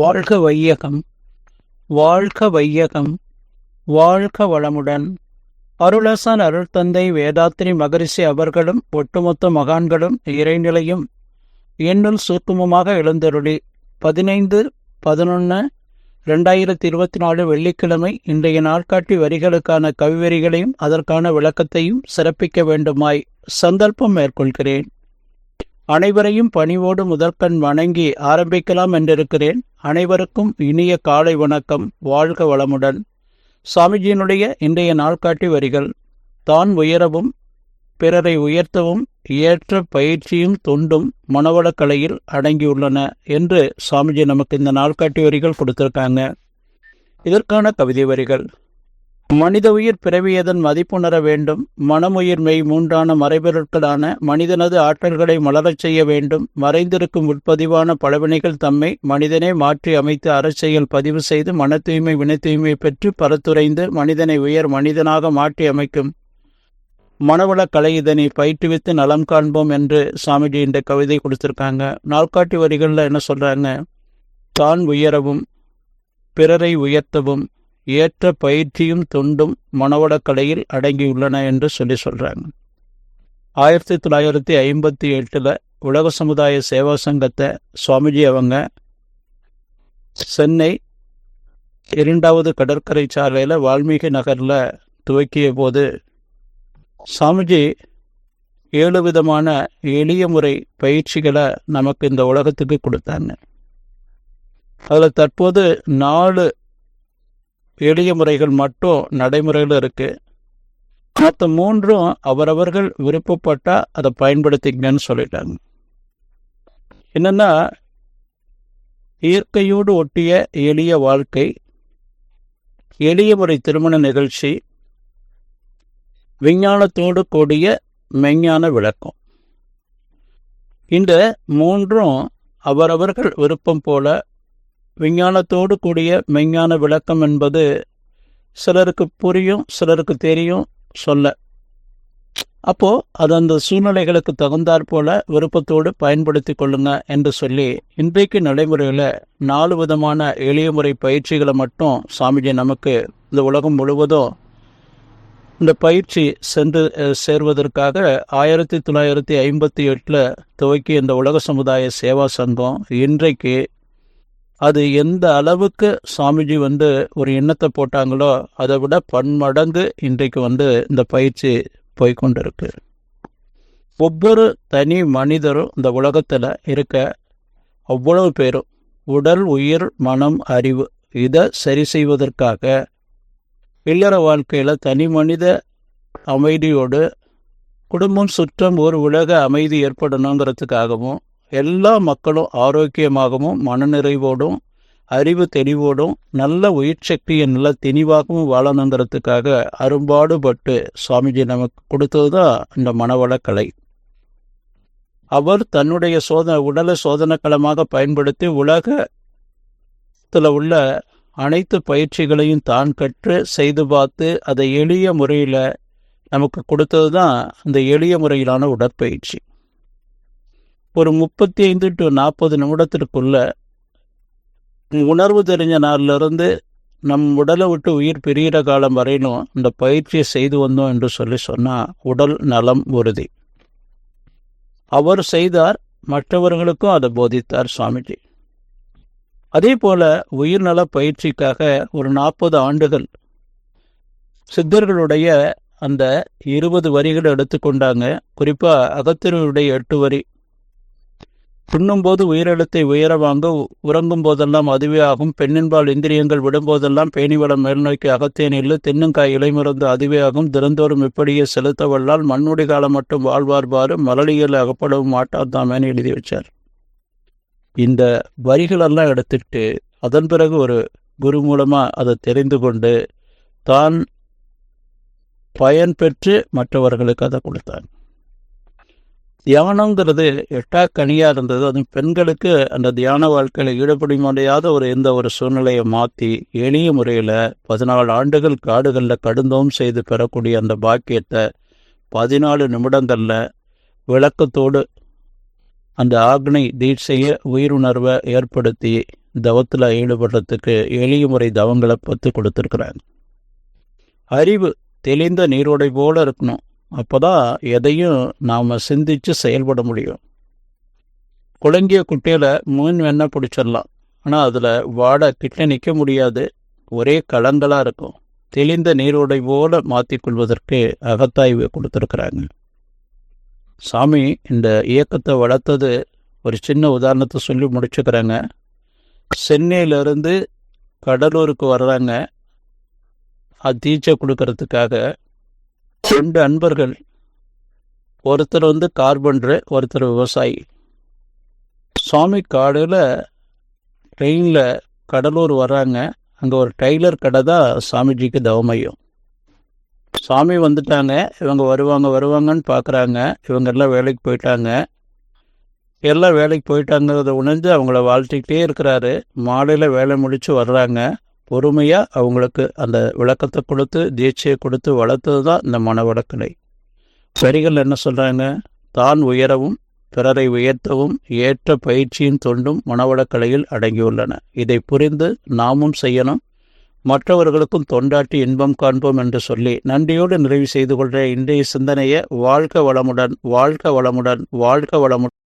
வாழ்க வையகம் வாழ்க வையகம் வாழ்க வளமுடன். அருளசன் அருள் தந்தை வேதாத்திரி மகரிஷி அவர்களும் ஒட்டுமொத்த மகான்களும் இறைநிலையும் என்னுள் சூக்குமமாக எழுந்தருளி. பதினைந்து பதினொன்று ரெண்டாயிரத்தி இருபத்தி நாலு வெள்ளிக்கிழமை இன்றைய நாட்காட்டி வரிகளுக்கான கவிவரிகளையும் அதற்கான விளக்கத்தையும் சிறப்பிக்க வேண்டுமாய் சந்தர்ப்பம் மேற்கொள்கிறேன். அனைவரையும் பணிவோடு முதற்கண் வணங்கி ஆரம்பிக்கலாம் என்றிருக்கிறேன். அனைவருக்கும் இனிய காலை வணக்கம். வாழ்க வளமுடன். சாமிஜியினுடைய இன்றைய நாள்காட்டி வரிகள். தான் உயரவும் பிறரை உயர்த்தவும் ஏற்ற பயிற்சியும் தொண்டும் மனவளக்கலையில் அடங்கியுள்ளன என்று சாமிஜி நமக்கு இந்த நாள்காட்டி வரிகள் கொடுத்திருக்காங்க. இதற்கான கவிதை வரிகள். மனித உயிர் பிறவியதன் மதிப்புணர வேண்டும். மனமுயிர் மெய் மூன்றான மறைபொருட்களான மனிதனது ஆற்றல்களை மலரச் செய்ய வேண்டும். மறைந்திருக்கும் உட்பதிவான பழவினைகள் தம்மை மனிதனே மாற்றி அமைத்து அரசியல் பதிவு செய்து மன தூய்மை வினை தூய்மை பெற்று பரத்துரைந்து மனிதனை உயர் மனிதனாக மாற்றி அமைக்கும். மனவளக் கலை இதனை பயிற்றுவித்து நலம் காண்போம் என்று சாமிஜி இந்த கவிதை கொடுத்துருக்காங்க. நாள்காட்டி வரிகளில் என்ன சொல்றாங்க? தான் உயரவும் பிறரை உயர்த்தவும் ஏற்ற பயிற்சியும் தொண்டும் மனவளக்கலையில் அடங்கியுள்ளன என்று சொல்லி சொல்கிறாங்க ஆயிரத்தி தொள்ளாயிரத்தி ஐம்பத்தி எட்டில் உலக சமுதாய சேவா சங்கத்தை சுவாமிஜி அவங்க சென்னை இரண்டாவது கடற்கரை சாலையில் வால்மீகி நகரில் துவக்கிய போது சாமிஜி ஏழு விதமான எளிய முறை பயிற்சிகளை நமக்கு இந்த உலகத்துக்கு கொடுத்தாங்க. அதில் தற்போது நாலு எளிய முறைகள் மட்டும் நடைமுறையில் இருக்குது மற்ற மூன்றும் அவரவர்கள் விருப்பப்பட்டால் அதை பயன்படுத்திக்கணும்னு சொல்லிட்டாங்க. என்னென்னா இயற்கையோடு ஒட்டிய எளிய வாழ்க்கை எளிய முறை திருமண நிகழ்ச்சி விஞ்ஞானத்தோடு கூடிய மெஞ்ஞான விளக்கம். இந்த மூன்றும் அவரவர்கள் விருப்பம் போல விஞ்ஞானத்தோடு கூடிய மெஞ்ஞான விளக்கம் என்பது சிலருக்கு புரியும் சிலருக்கு தெரியும் சொல்ல. அப்போ அது அந்த சூழ்நிலைகளுக்கு தகுந்தாற் போல விருப்பத்தோடு பயன்படுத்தி கொள்ளுங்க என்று சொல்லி இன்றைக்கு நடைமுறையில் நாலு விதமான எளிய முறை பயிற்சிகளை மட்டும் சாமிஜி நமக்கு இந்த உலகம் முழுவதும் இந்த பயிற்சி சென்று சேர்வதற்காக ஆயிரத்தி தொள்ளாயிரத்தி ஐம்பத்தி எட்டில் துவக்கி இந்த உலக சமுதாய சேவா சங்கம் இன்றைக்கு அது எந்த அளவுக்கு சாமிஜி வந்து ஒரு எண்ணத்தை போட்டாங்களோ அதை விட பன்மடங்கு இன்றைக்கு வந்து இந்த பயிற்சி போய்கொண்டிருக்கு ஒவ்வொரு தனி மனிதரும் இந்த உலகத்தில் இருக்க அவ்வளவு பேரும் உடல் உயிர் மனம் அறிவு இதை சரி செய்வதற்காக இல்லற வாழ்க்கையில் தனி மனித அமைதியோடு குடும்பம் சுற்றம் ஒரு உலக அமைதி ஏற்படணுங்கிறதுக்காகவும் எல்லா மக்களும் ஆரோக்கியமாகவும் மனநிறைவோடும் அறிவு தெளிவோடும் நல்ல உயிர் சக்தியை நல்ல தெளிவாகவும் வாழணுங்கிறதுக்காக அரும்பாடுபட்டு சுவாமிஜி நமக்கு கொடுத்தது தான் இந்த மனவளக்கலை அவர் தன்னுடைய சோதனை உடலை சோதனைக்களமாக பயன்படுத்தி உலகத்தில் உள்ள அனைத்து பயிற்சிகளையும் தான் கற்று செய்து பார்த்து அதை எளிய முறையில் நமக்கு கொடுத்தது தான் அந்த எளிய முறையிலான உடற்பயிற்சி. ஒரு முப்பத்தி ஐந்து டு நாற்பது நிமிடத்திற்குள்ள உணர்வு தெரிஞ்ச நாளிலிருந்து நம் உடலை விட்டு உயிர் பிரிகிற காலம் வரையிலும் இந்த பயிற்சியை செய்து வந்தோம் என்று சொல்லி சொன்னால் உடல் நலம் உறுதி. அவர் செய்தார் மற்றவர்களுக்கும் அதை போதித்தார் சுவாமிஜி. அதே போல உயிர்நல பயிற்சிக்காக ஒரு நாற்பது ஆண்டுகள் சித்தர்களுடைய அந்த இருபது வரிகளை எடுத்துக்கொண்டாங்க. குறிப்பாக அகத்தினுடைய எட்டு வரி துண்ணும்போது உயிரெழுத்தை உயர வாங்க உறங்கும் போதெல்லாம் அதுவே ஆகும் பெண்ணின்பால் இந்திரியங்கள் விடும்போதெல்லாம் பேணிவளம் மேல்நோக்கி அகத்தேன் இல்லை. தென்னுங்காய் இலைமருந்து அதுவே ஆகும் தினந்தோறும் இப்படியே செலுத்தவல்லால் மண்ணுடி காலம் மட்டும் வாழ்வார்பாரு மலலியில் அகப்படவும் மாட்டாதாமேன்னு எழுதி வச்சார். இந்த வரிகளெல்லாம் எடுத்துட்டு அதன் பிறகு ஒரு குரு மூலமாக அதை தெரிந்து கொண்டு தான் பயன் பெற்று மற்றவர்களுக்கு அதை கொடுத்தான். தியானங்கிறது எட்டா கனியாக இருந்தது. அது பெண்களுக்கு அந்த தியான வாழ்க்கையில் ஈடுபட முடியாத ஒரு எந்த ஒரு சூழ்நிலையை மாற்றி எளிய முறையில் பதினாலு ஆண்டுகள் காடுகளில் கடுந்தோம் செய்து பெறக்கூடிய அந்த பாக்கியத்தை பதினாலு நிமிடங்களில் விளக்கத்தோடு அந்த ஆக்னை தீட்சைய உயிருணர்வை ஏற்படுத்தி தவத்தில் ஈடுபடுறதுக்கு எளிய முறை தவங்களை பத்து கொடுத்துருக்குறாங்க அறிவு தெளிந்த நீரோடை போல இருக்கணும். அப்போதான் எதையும் நாம் சிந்தித்து செயல்பட முடியும். குழங்கிய குட்டையில் மீன் வேணால் பிடிச்சிடலாம். ஆனால் அதில் வாடை கிட்ட நிற்க முடியாது. ஒரே களங்களாக இருக்கும். தெளிந்த நீரோடை போல மாற்றிக்கொள்வதற்கு அகத்தாய்வு கொடுத்துருக்குறாங்க. சாமி இந்த இயக்கத்தை வளர்த்தது ஒரு சின்ன உதாரணத்தை சொல்லி முடிச்சுக்கிறாங்க. சென்னையிலேருந்து கடலூருக்கு வர்றாங்க. தீட்சை கொடுக்கறதுக்காக ரெண்டு அன்பர்கள். ஒருத்தர் வந்து கார்பன்ட்ரு ஒருத்தர் விவசாயி. சுவாமி காடில் ட்ரெயினில் கடலூர் வராங்க. அங்கே ஒரு டெய்லர் கடை தான் சாமிஜிக்கு தவமையும். சாமி வந்துட்டாங்க. இவங்க வருவாங்க வருவாங்கன்னு பார்க்குறாங்க இவங்க எல்லாம் வேலைக்கு போயிட்டாங்க. எல்லாம் வேலைக்கு போயிட்டாங்கிறத உணர்ந்து அவங்கள வாழ்த்திக்கிட்டே இருக்கிறாரு. மாலையில் வேலை முடித்து வர்றாங்க. பொறுமையாக அவங்களுக்கு அந்த விளக்கத்தை கொடுத்து தீட்சையை கொடுத்து வளர்த்தது தான் இந்த மனவளக்கலை வரிகள் என்ன சொல்கிறாங்க தான் உயரவும் பிறரை உயர்த்தவும் ஏற்ற பயிற்சியின் தொண்டும் மனவளக்கலையில் அடங்கியுள்ளன. இதை புரிந்து நாமும் செய்யணும். மற்றவர்களுக்கும் தொண்டாட்டி இன்பம் காண்போம் என்று சொல்லி நன்றியோடு நிறைவு செய்து கொள்கிற இன்றைய சிந்தனையை வாழ்க வளமுடன் வாழ்க வளமுடன் வாழ்க வளமுடன்.